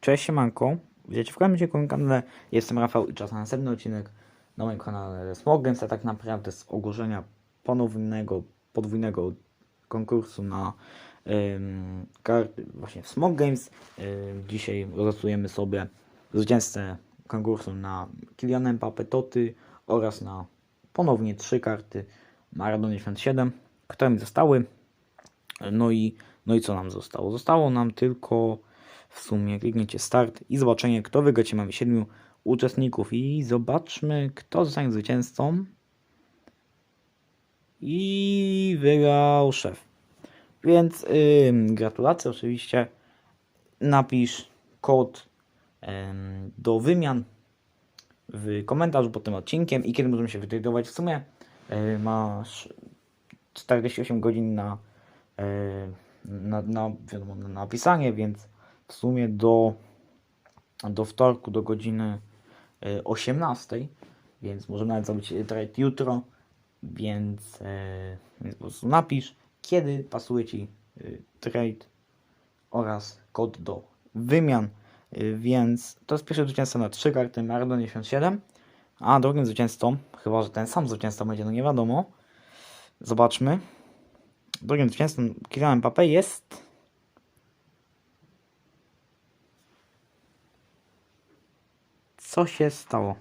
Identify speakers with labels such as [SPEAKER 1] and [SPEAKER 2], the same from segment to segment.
[SPEAKER 1] Cześć, siemanko. Widzicie w kolejnym kanale. Jestem Rafał i czas na następny odcinek na moim kanale Smog Games, a tak naprawdę z ogłoszenia ponownego, podwójnego konkursu na karty właśnie w Smog Games. Ym, dzisiaj losujemy sobie zwycięzcę konkursu na Kylian Mbappé Toty oraz na ponownie trzy karty Maradona 97, które mi zostały. No i, no i co nam zostało? Zostało nam tylko w sumie kliknięcie start i zobaczenie, kto wygra. Dzisiaj mamy siedmiu uczestników i zobaczmy, kto zostanie zwycięzcą. I wygrał szef. Więc ym, gratulacje oczywiście. Napisz kod ym, do wymian w komentarzu pod tym odcinkiem i kiedy możemy się wytradować. W sumie y, masz 48 godzin na, y, na, na, wiadomo, na napisanie, więc w sumie do, do wtorku, do godziny y, 18, więc możemy nawet zrobić y, trade jutro, więc, y, więc po prostu napisz, kiedy pasuje Ci trade oraz kod do wymian. Więc to jest pierwszy zwycięzca na 3 karty Maradona 97, a drugim zwycięzcą, chyba że ten sam zwycięzca będzie, no nie wiadomo. Zobaczmy. Drugim zwycięzcą Kylian Mbappé jest Co się stało?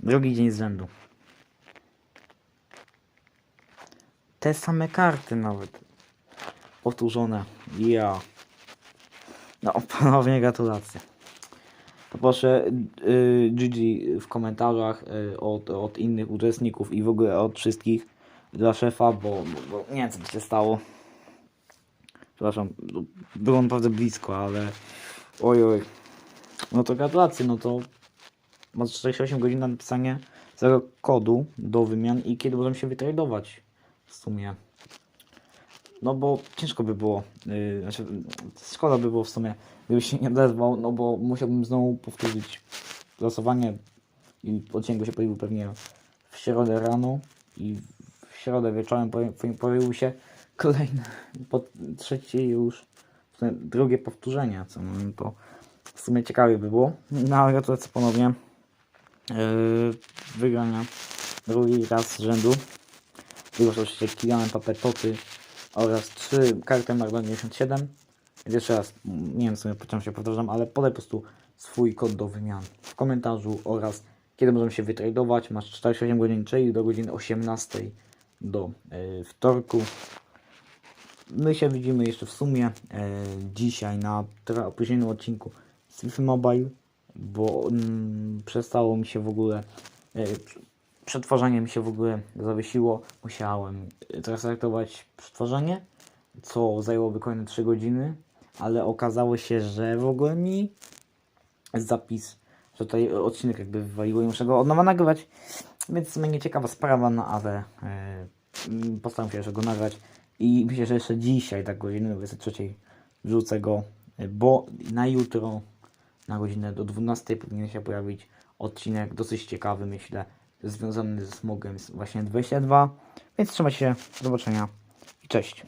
[SPEAKER 1] Drugi dzień z rzędu. Te same karty nawet. Powtórzone. Ja. No, ponownie gratulacje. Poproszę y, GG w komentarzach y, od, od innych uczestników i w ogóle od wszystkich dla szefa, bo, bo, bo nie wiem co się stało. Przepraszam, było naprawdę blisko, ale oj oj. No to gratulacje, no to masz 48 godzin na napisanie tego kodu do wymian i kiedy możemy się wytradować w sumie. No bo ciężko by było, yy, znaczy szkoda by było w sumie, gdybyś się nie odezwał, no bo musiałbym znowu powtórzyć losowanie i odcinek się pojawił pewnie w środę rano i w środę wieczorem pojawi- pojawił się kolejne, po trzecie już, drugie powtórzenie, co no to w sumie ciekawie by było. No ale gratulacje ponownie yy, wygrania drugi raz z rzędu. Było to oczywiście Kylian Mbappé Toty oraz 3 karty Maradona 97. Więc jeszcze raz, nie wiem w sumie po czym się powtarzam, ale podaj po prostu swój kod do wymian w komentarzu oraz kiedy możemy się wytradować. Masz 48 godzin, czyli do godziny 18 do yy, wtorku. My się widzimy jeszcze w sumie e, dzisiaj na opóźnionym odcinku FIFA Mobile, bo mm, przestało mi się w ogóle, e, prz- przetwarzanie mi się w ogóle zawiesiło. Musiałem e, zrestartować przetwarzanie, co zajęłoby kolejne 3 godziny, ale okazało się, że w ogóle mi zapis, że tutaj odcinek jakby wywaliło i muszę go od nowa nagrywać, więc w sumie nieciekawa sprawa, no ale e, mm, postaram się jeszcze go nagrać i myślę, że jeszcze dzisiaj, tak godziny 23 wrzucę go, e, bo na jutro na godzinę do 12 powinien się pojawić odcinek dosyć ciekawy, myślę, związany ze smogiem właśnie 22, więc trzymajcie się, do zobaczenia i cześć.